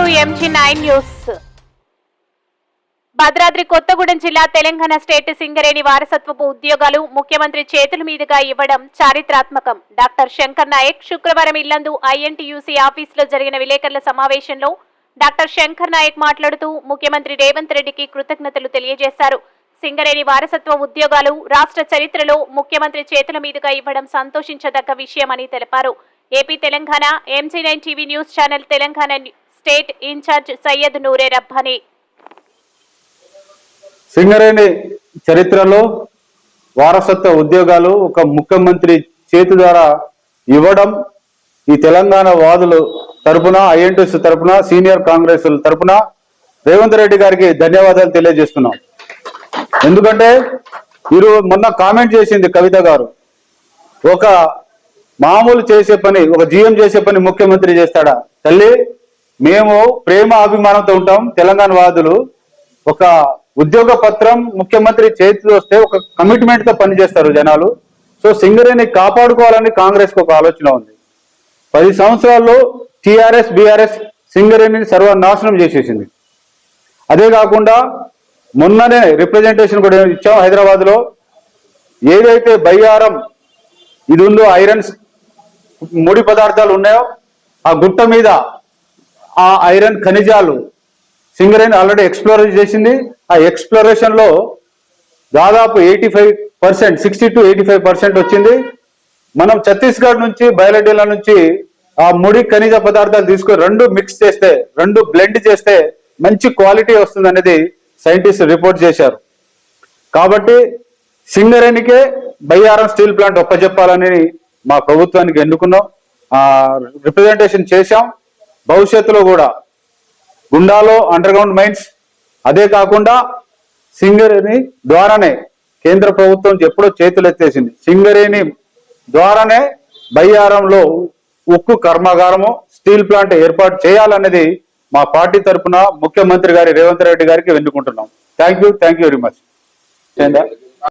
MG nine news. Bhadradri Kothagudem జిల్లా Telangana state Singareni వారసత్వపు ఉద్యోగాలు ముఖ్యమంత్రి చేతుల మీదుగా ఇవ్వడం చారిత్రాత్మకం. డాక్టర్ శంకర్ నాయక్ శుక్రవారం ఇల్లందు ఐఎన్టీయూసీ ఆఫీసులో జరిగిన విలేకరుల సమావేశంలో డాక్టర్ శంకర్ నాయక్ మాట్లాడుతూ ముఖ్యమంత్రి రేవంత్ రెడ్డికి కృతజ్ఞతలు తెలియజేశారు. సింగరేణి వారసత్వ ఉద్యోగాలు రాష్ట్ర చరిత్రలో ముఖ్యమంత్రి చేతుల మీదుగా ఇవ్వడం సంతోషించదగ్గ విషయమని తెలిపారు. AP Telangana MG nine TV news channel Telangana state incharge Syed Noore Rabbani. Singareni చరిత్రలో వారసత్వ ఉద్యోగాలు ఒక ముఖ్యమంత్రి చేతి ద్వారా ఇవ్వడం ఈ తెలంగాణ వాదులు తరపున ఐఎన్టీసీ తరపున సీనియర్ కాంగ్రెస్ తరపున రేవంత్ రెడ్డి గారికి ధన్యవాదాలు తెలియజేస్తున్నాం. ఎందుకంటే మీరు మొన్న కామెంట్ చేసింది కవిత గారు. ఒక మామూలు చేసే పని ఒక జీఎం చేసే పని ముఖ్యమంత్రి చేస్తాడా? తల్లి మేము ప్రేమ అభిమానంతో ఉంటాం. తెలంగాణ వాదులు ఒక ఉద్యోగ పత్రం ముఖ్యమంత్రి చేతిలో వస్తే ఒక కమిట్మెంట్తో పనిచేస్తారు జనాలు. సో సింగరేణి కాపాడుకోవాలని కాంగ్రెస్ ఒక ఆలోచన ఉంది. పది సంవత్సరాల్లో టిఆర్ఎస్ బిఆర్ఎస్ సింగరేణిని సర్వనాశనం చేసేసింది. అదే కాకుండా మొన్ననే రిప్రజెంటేషన్ కూడా ఇచ్చాం హైదరాబాద్లో ఏదైతే బయ్యారం ఇది ఉందో ఐరన్స్ ముడి పదార్థాలు ఉన్నాయో ఆ గుట్ట మీద ఆ ఐరన్ ఖనిజాలు సింగరేణి ఆల్రెడీ ఎక్స్ప్లోర్ చేసింది. ఆ ఎక్స్ప్లోరేషన్లో దాదాపు eighty five percent sixty two eighty five percent వచ్చింది. మనం ఛత్తీస్గఢ్ నుంచి బయలడేలా నుంచి ఆ ముడి ఖనిజ పదార్థాలు తీసుకొని రెండు మిక్స్ చేస్తే రెండు బ్లెండ్ చేస్తే మంచి క్వాలిటీ వస్తుంది అనేది సైంటిస్ట్ రిపోర్ట్ చేశారు. కాబట్టి సింగరేణికే బయ్యారం స్టీల్ ప్లాంట్ ఒప్పజెప్పాలని మా ప్రభుత్వానికి ఎన్నుకున్నాం. రిప్రజెంటేషన్ చేశాం. భవిష్యత్తులో కూడా గుండాలో అండర్ గ్రౌండ్ మైన్స్ అదే కాకుండా సింగరేణి ద్వారానే కేంద్ర ప్రభుత్వం ఎప్పుడో చేతులు ఎత్తేసింది సింగరేణి ద్వారానే బయ్యారంలో ఉక్కు కర్మాగారము స్టీల్ ప్లాంట్ ఏర్పాటు చేయాలన్నది మా పార్టీ తరఫున ముఖ్యమంత్రి గారి రేవంత్ రెడ్డి గారికి వెన్నుకుంటున్నాం. Thank you thank you very much